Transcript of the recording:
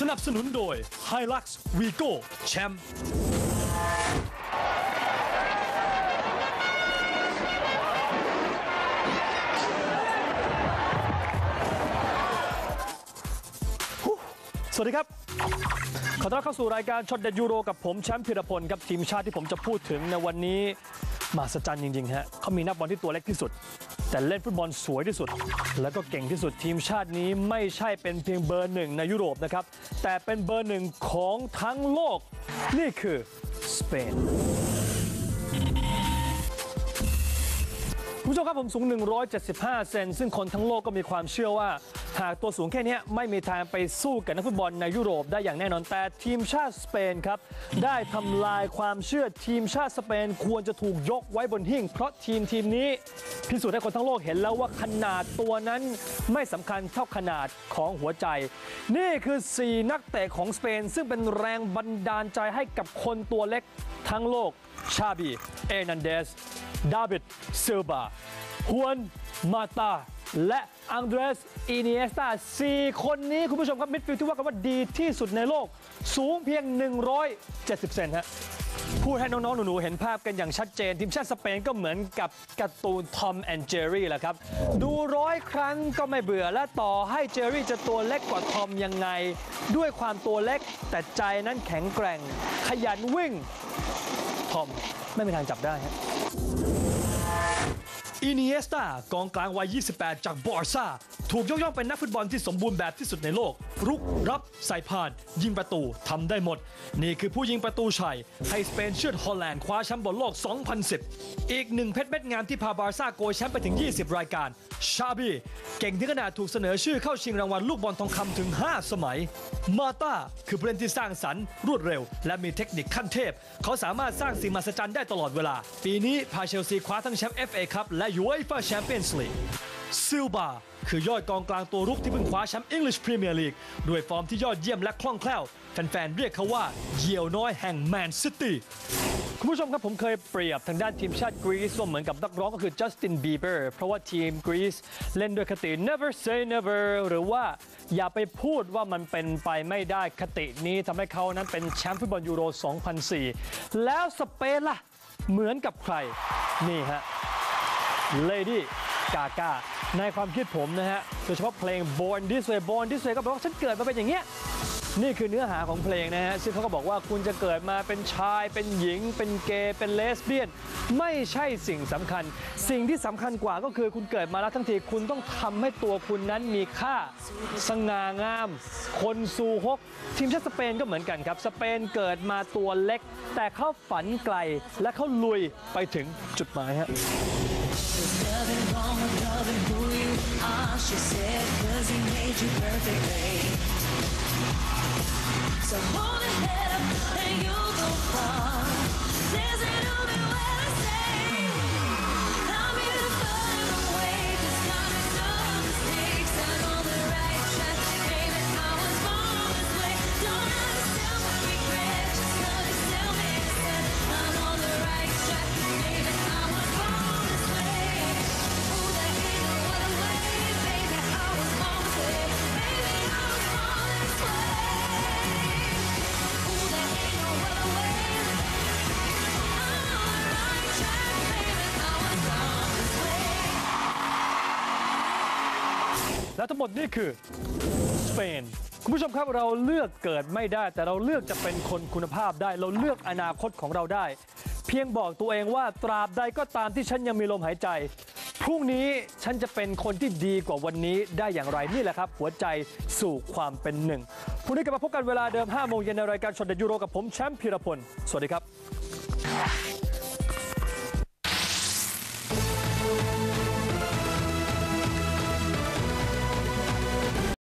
สนับสนุนโดย Hilux Vigo แชมป์สวัสดีครับ ขอต้อนรับเข้าสู่รายการช็อตเด็ดยูโรกับผมแชมป์พิรพลครับทีมชาติที่ผมจะพูดถึงในวันนี้มหัศจรรย์จริงๆฮะเขามีนักบอลที่ตัวเล็กที่สุด แต่เล่นฟุตบอลสวยที่สุด แล้วก็เก่งที่สุดทีมชาตินี้ไม่ใช่เป็นเพียงเบอร์หนึ่งในยุโรปนะครับ แต่เป็นเบอร์หนึ่งของทั้งโลก นี่คือสเปน คุณผู้ชมครับผมสูง 175 เซนซึ่งคนทั้งโลกก็มีความเชื่อว่า หากตัวสูงแค่นี้ไม่มีทางไปสู้กับนักฟุตบอลในยุโรปได้อย่างแน่นอน แต่ทีมชาติสเปนครับ ได้ทำลายความเชื่อทีมชาติสเปนควรจะถูกยกไว้บนหิ้งเพราะทีมทีมนี้ พิสูจน์ให้คนทั้งโลกเห็นแล้วว่าขนาดตัวนั้นไม่สำคัญเท่าขนาดของหัวใจ นี่คือ 4 นักเตะของสเปน ซึ่งเป็นแรงบันดาลใจให้กับคนตัวเล็กทั้งโลกชาบี เอนันเดส ดาวิดซิลบาฮวนมาตาและอังเดรสอินีเอสตาสี่คนนี้คุณผู้ชมครับมิดฟิลด์ที่ว่ากันว่าดีที่สุดในโลก สูงเพียง 170 เซนฮะพูดให้น้องๆ หนูๆ เห็นภาพกันอย่างชัดเจน ทีมชาติสเปนก็เหมือนกับการ์ตูนทอมแอนเจอรี่แหละครับ ดูร้อยครั้งก็ไม่เบื่อและต่อให้เจอรี่จะตัวเล็กกว่าทอมยังไง ด้วยความตัวเล็กแต่ใจนั้นแข็งแกร่ง ขยันวิ่ง ทอมไม่มีทางจับได้ฮะ อินีเอสตากองกลางวัย 28 จากบอร์ซาถูกยกย่องเป็นนักฟุตบอลที่สมบูรณ์แบบที่สุดในโลก รุกรับใส่ผ่าน ยิงประตูทำได้หมด นี่คือผู้ยิงประตูชัย ให้สเปนเชือดฮอลแลนด์คว้าแชมป์บอลโลก 2010 อีกหนึ่งเพชรเม็ดงามที่พาบาร์ซ่าโกยแชมป์ไปถึง 20 รายการ ชาบีเก่งถึงขนาดถูกเสนอชื่อเข้าชิงรางวัลลูกบอลทองคำถึง 5 สมัย มาตาคือผู้เล่นที่สร้างสรรค์รวดเร็ว และมีเทคนิคขั้นเทพ เขาสามารถสร้างสิ่งมหัศจรรย์ได้ตลอดเวลา ปีนี้พาเชลซีคว้าทั้งแชมป์ FA ครับและ UEFA Champions League ซิลบาคือยอดกองกลางตัวรุกที่เพิ่งคว้าแชมป์ English Premier League ด้วยฟอร์มที่ยอดเยี่ยมและคล่องแคล่ว แฟนๆ เรียกเขาว่าเหยี่ยวน้อยแห่งแมนซิตี้คุณผู้ชมครับ ผมเคยเปรียบทางด้านทีมชาติกรีซว่าเหมือนกับนักร้องก็คือจัสตินบีเบอร์เพราะว่าทีมกรีซเล่นด้วยคติ never say never หรือว่าอย่าไปพูดว่ามันเป็นไปไม่ได้คตินี้ทำให้เขานั้นเป็นแชมป์ฟุตบอลยูโร 2004 แล้วสเปนล่ะ เหมือนกับใคร นี่ฮะ Lady Gaga ในความคิดผมนะฮะโดยเฉพาะเพลง Born This Way Born This Way ก็แปลว่าฉันเกิดมาเป็นอย่างเงี้ยนี่คือเนื้อหาของเพลงนะฮะซึ่งเขาก็บอกว่าคุณจะเกิดมาเป็นชาย เป็นหญิง เป็นเกย์เป็นเลสเบี้ยน ไม่ใช่สิ่งสำคัญ สิ่งที่สำคัญกว่าก็คือคุณเกิดมาแล้วทั้งทีคุณต้องทำให้ตัวคุณนั้นมีค่าสง่างาม คนซูฮก ทีมชาติสเปนก็เหมือนกันครับ สเปนเกิดมาตัวเล็ก แต่เขาฝันไกลและเขาลุยไปถึงจุดหมายฮะ Nothing wrong with loving who you are, she said, cause he made you perfectly. So hold your head up และทั้งหมดนี่คือสเปนคุณผู้ชมครับเราเลือกเกิดไม่ได้ แต่เราเลือกจะเป็นคนคุณภาพได้ เราเลือกอนาคตของเราได้ เพียงบอกตัวเองว่าตราบใดก็ตามที่ฉันยังมีลมหายใจ พรุ่งนี้ฉันจะเป็นคนที่ดีกว่าวันนี้ได้อย่างไรนี่แหละครับ หัวใจสู่ความเป็นหนึ่งพรุ่งนี้กลับมาพบกันเวลาเดิม5โมงเย็นในรายการชนเดยูโรกับผมแชมป์พีรพลสวัสดีครับ